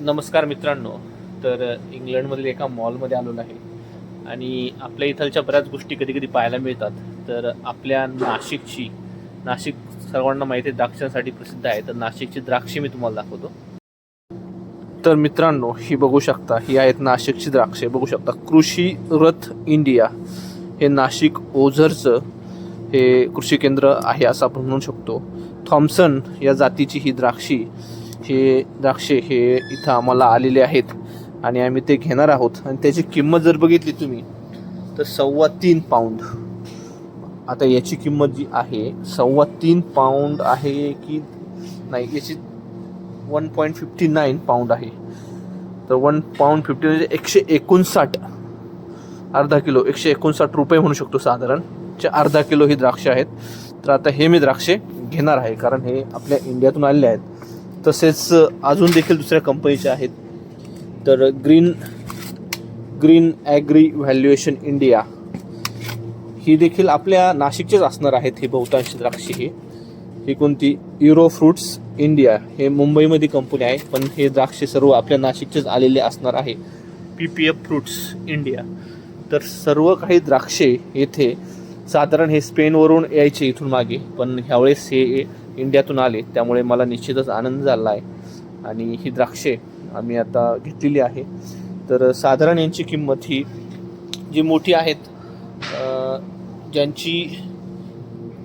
नमस्कार मित्रांनो. तर इंग्लंडमधील एका मॉलमध्ये आलेलो आहे. आणि आपल्या इथलच्या बऱ्याच गोष्टी कधी कधी पाहायला मिळतात. तर आपल्या नाशिकची नाशिक सर्वांना माहिती आहे द्राक्षांसाठी प्रसिद्ध आहे. तर नाशिकची द्राक्षे मी तुम्हाला दाखवतो. तर मित्रांनो ही बघू शकता ही आहेत नाशिकची द्राक्षे. बघू शकता कृषी रथ इंडिया हे नाशिक ओझरचं हे कृषी केंद्र आहे असं आपण म्हणू शकतो. थॉम्सन या जातीची ही द्राक्षी हे द्राक्षे हे इथं आम्हाला आलेले आहेत आणि आम्ही ते घेणार आहोत. आणि त्याची किंमत जर बघितली तुम्ही तर सव्वा तीन पाऊंड आता याची किंमत जी आहे सव्वा तीन पाऊंड आहे की नाही याची one point fifty nine pound आहे. तर वन पाऊंड फिफ्टी म्हणजे एकशे एकोणसाठ अर्धा किलो एकशे एकोणसाठ रुपये म्हणू शकतो साधारण. चे अर्धा किलो ही द्राक्षे आहेत. तर आता हे मी द्राक्षे घेणार आहे कारण हे आपल्या इंडियातून आलेले आहेत. तसेच अजून देखील दुसऱ्या कंपनीचे आहेत. तर green green agri valuation India. ही देखील आपल्या नाशिकचेच असणार आहेत ही बहुतांश द्राक्षे ही. ही कोणती? युरो फ्रुट्स इंडिया हे मुंबईमध्ये कंपनी आहे पण हे द्राक्षे सर्व आपल्या नाशिकचेच आलेले असणार आहे. P P F fruits India तर सर्व काही द्राक्षे येथे साधारण हे स्पेनवरून यायचे इथून मागे पण ह्यावेळेस हे इंडियातून आले त्यामुळे मला निश्चितच आनंद झाला आहे. आणि ही द्राक्षे आम्ही आता घेतलेली आहे. तर साधारण यांची किंमत ही जी मोठी आहेत ज्यांची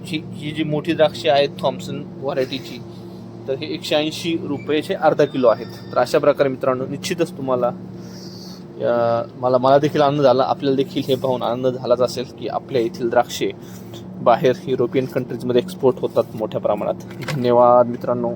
ही ही जी मोठी द्राक्षे आहेत थॉम्सन व्हरायटीची तर हे एकशे ऐंशी रुपयाचे अर्धा किलो आहेत. तर अशा प्रकारे मित्रांनो निश्चितच तुम्हाला मला मला देखील आनंद झाला. आपल्याला देखील हे पाहून आनंद झालाच असेल की आपल्या येथील द्राक्षे बाहेर युरोपियन कंट्रीजमध्ये एक्सपोर्ट होतात मोठ्या प्रमाणात. धन्यवाद मित्रांनो.